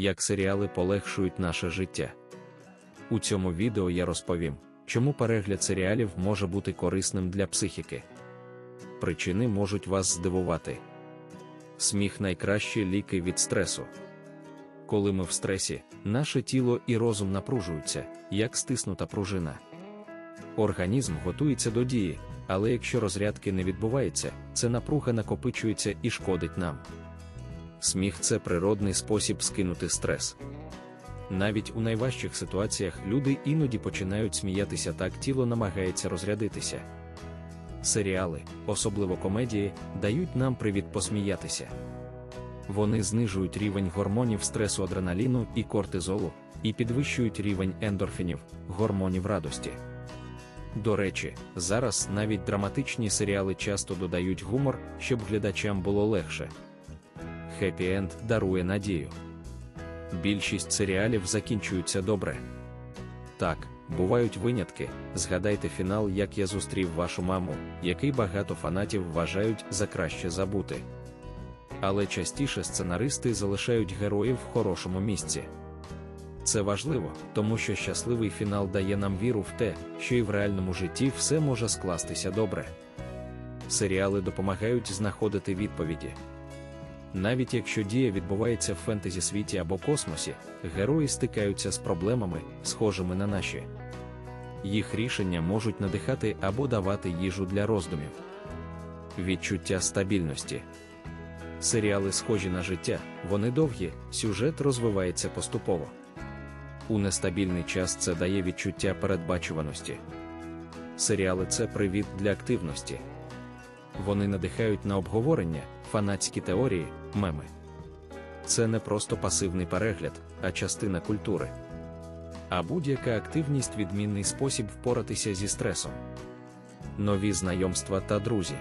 як серіали полегшують наше життя. У цьому відео я розповім, чому перегляд серіалів може бути корисним для психіки. Причини можуть вас здивувати. Сміх найкращі ліки від стресу. Коли ми в стресі, наше тіло і розум напружуються, як стиснута пружина. Організм готується до дії, але якщо розрядки не відбувається, це напруга накопичується і шкодить нам. Сміх це природний спосіб скинути стрес. Навіть у найважчих ситуаціях люди іноді починають сміятися так тіло намагається розрядитися. Серіали, особливо комедії, дають нам привід посміятися. Вони знижують рівень гормонів стресу адреналіну і кортизолу і підвищують рівень ендорфінів, гормонів радості. До речі, зараз навіть драматичні серіали часто додають гумор, щоб глядачам було легше. Хеппі енд дарує надію. Більшість серіалів закінчуються добре. Так, бувають винятки. Згадайте фінал, як я зустрів вашу маму, який багато фанатів вважають за краще забути. Але частіше сценаристи залишають героїв в хорошому місці. Це важливо, тому що щасливий фінал дає нам віру в те, що і в реальному житті все може скластися добре. Серіали допомагають знаходити відповіді. Навіть якщо дія відбувається в фентезі світі або космосі, герої стикаються з проблемами, схожими на наші. Їх рішення можуть надихати або давати їжу для роздумів. Відчуття стабільності. Серіали схожі на життя, вони довгі, сюжет розвивається поступово. У нестабільний час це дає відчуття передбачуваності. Серіали це привід для активності. Вони надихають на обговорення, фанатські теорії, меми. Це не просто пасивний перегляд, а частина культури. А будь-яка активність відмінний спосіб впоратися зі стресом. Нові знайомства та друзі.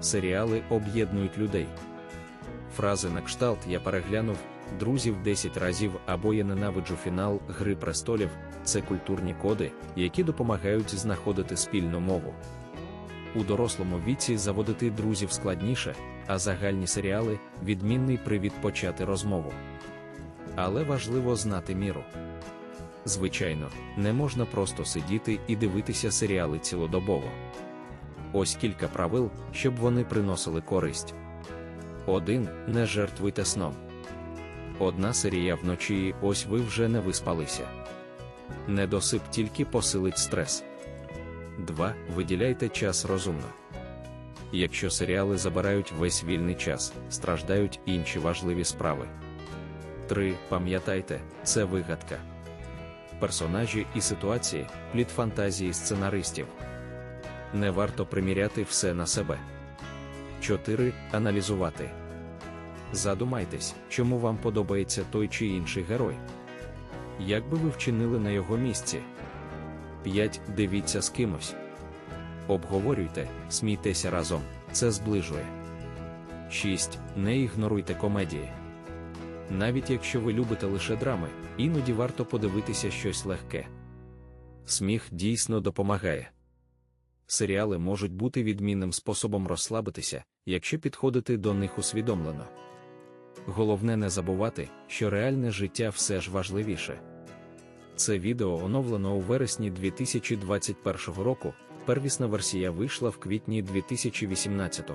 Серіали об'єднують людей. Фрази на кшталт я переглянув друзів 10 разів або я ненавиджу фінал Гри престолів це культурні коди, які допомагають знаходити спільну мову. У дорослому віці заводити друзів складніше, а загальні серіали відмінний привід почати розмову. Але важливо знати міру. Звичайно, не можна просто сидіти і дивитися серіали цілодобово. Ось кілька правил, щоб вони приносили користь. 1. Не жертвуйте сном. Одна серія вночі, ось ви вже не виспалися. Недосип тільки посилить стрес. 2. Виділяйте час розумно. Якщо серіали забирають весь вільний час, страждають інші важливі справи. 3. Пам'ятайте, це вигадка. Персонажі і ситуації плід фантазії сценаристів. Не варто приміряти все на себе. 4. Аналізувати. Задумайтесь, чому вам подобається той чи інший герой. Як би ви вчинили на його місці? 5. Дивіться з кимось. Обговорюйте, смійтеся разом, це зближує. 6. Не ігноруйте комедії. Навіть якщо ви любите лише драми, іноді варто подивитися щось легке. Сміх дійсно допомагає. Серіали можуть бути відмінним способом розслабитися, якщо підходити до них усвідомлено. Головне не забувати, що реальне життя все ж важливіше. Це відео оновлено у вересні 2021 року. Первісна версія вийшла в квітні 2018